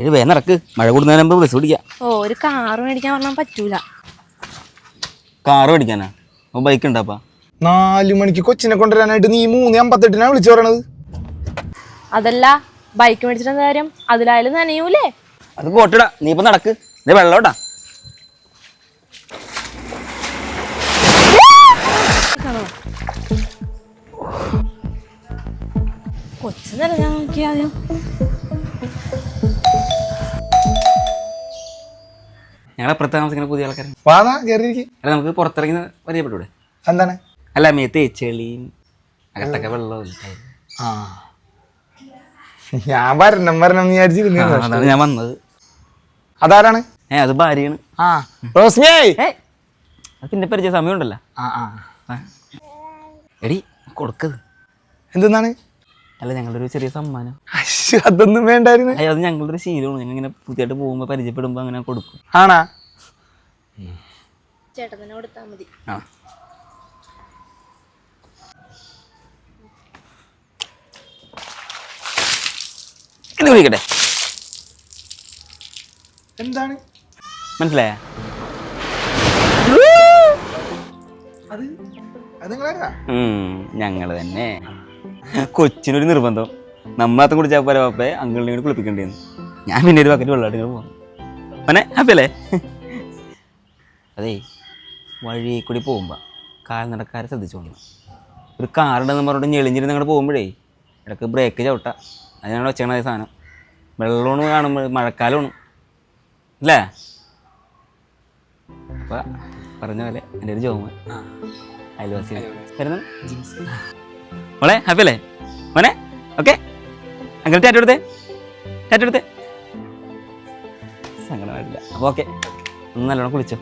ഏയ് വേഗം നടക്ക്. മഴ കൂടുന്നതിന് മുമ്പ് ബസ് പിടിക്കാം. ഓ ഒരു കാറ് മേടിക്കാൻ പറഞ്ഞാൽ പറ്റൂല. കാറ് മേടിക്കാനാ? ബൈക്ക് ഉണ്ടാപ്പാ നാല് മണിക്ക് കൊച്ചിനെ കൊണ്ടുവരാനായിട്ട് നീ മൂന്ന് അമ്പത്തെട്ടിനാ വിളിച്ചു പറയണത്? അതല്ല ബൈക്ക് മേടിച്ചിട്ട് എന്താ കാര്യം? അതിലായാലും നനയൂലേ? അത് കോട്ടിടാ നീ ഇപ്പൊ നടക്ക്. നീ വെള്ളോട്ടാ കൊച്ചു നിറഞ്ഞാ നോക്കിയാദ്യം ഞങ്ങളെ അപ്പുറത്ത് താമസിക്കുന്ന പുതിയ ആൾക്കാരാണ്. വാതാ കയറിയിരിക്കും അല്ല നമുക്ക് പുറത്തിറങ്ങി പരിചയപ്പെട്ടൂടെ എന്താണ്? അല്ല മേത്ത് ചെളിയും അകത്തൊക്കെ വെള്ളവും ആ. ഞാൻ വരണം വരണം എന്ന് വിചാരിച്ചിരുന്നു. അതാണ് ഞാൻ വന്നത്. അതാരാണ്? ഏ അത് ഭാര്യയാണ്. ആ. അത് പിന്നെ പരിചയ സമയമുണ്ടല്ലോ. ആ ആ. ആ. എടി കൊടുക്കത് എന്തെന്നാണ്? അല്ല ഞങ്ങളുടെ ഒരു ചെറിയ സമ്മാനം. അതൊന്നും വേണ്ടായിരുന്നു. അയ്യോ അത് ഞങ്ങളുടെ ഒരു ശീലമാണ്. ഞങ്ങൾ ഇങ്ങനെ പുതിയതായിട്ട് പോകുമ്പോൾ പരിചയപ്പെടുമ്പോൾ അങ്ങനെ കൊടുക്കും. ആണാ? ചേട്ടൻ തന്നെ കൊടുത്താൽ മതി. ആ. ഇത് വിളിക്കട്ടെ? എന്താണ്? മനസ്സിലായ? അത്? അത് നിങ്ങളാരാ? ഞങ്ങൾ തന്നെ. കൊച്ചിനൊരു നിർബന്ധം. നമ്മളത്തും കുടിച്ചാൽ പോലെ പാപ്പേ അങ്കിളിനെ കൂടി കുളിപ്പിക്കേണ്ടിയെന്ന് ഞാൻ പിന്നെ ഒരു ബക്കറ്റ് വെള്ളമായിട്ട് പോകും മനെ ഹാപ്പിയല്ലേ അതേ വഴി കൂടി പോകുമ്പോൾ കാൽനടക്കാരെ ശ്രദ്ധിച്ചോണ്ട് ഒരു കാറുണ്ടെന്ന് പറഞ്ഞിട്ട് ഞെളിഞ്ഞിരുന്ന് അങ്ങോട്ട് പോകുമ്പോഴേ ഇടയ്ക്ക് ബ്രേക്ക് ചവിട്ട. അതിനാണ് വെച്ചേക്കണത് സാധനം. വെള്ളമാണ് കാണുമ്പോൾ മഴക്കാലമാണ് അല്ലേ? അപ്പം പറഞ്ഞ പോലെ എന്റെ ഒരു ജോമ അയൽവാസി വരുന്നു. മോളെ ഹാപ്പിയല്ലേ മോനെ ഓക്കെ അങ്ങനെ ടാറ്റ എടുത്തേ. ടാറ്റ സങ്കടമായിട്ടില്ല അപ്പോൾ ഓക്കെ. നല്ലോണം കുളിച്ചോ.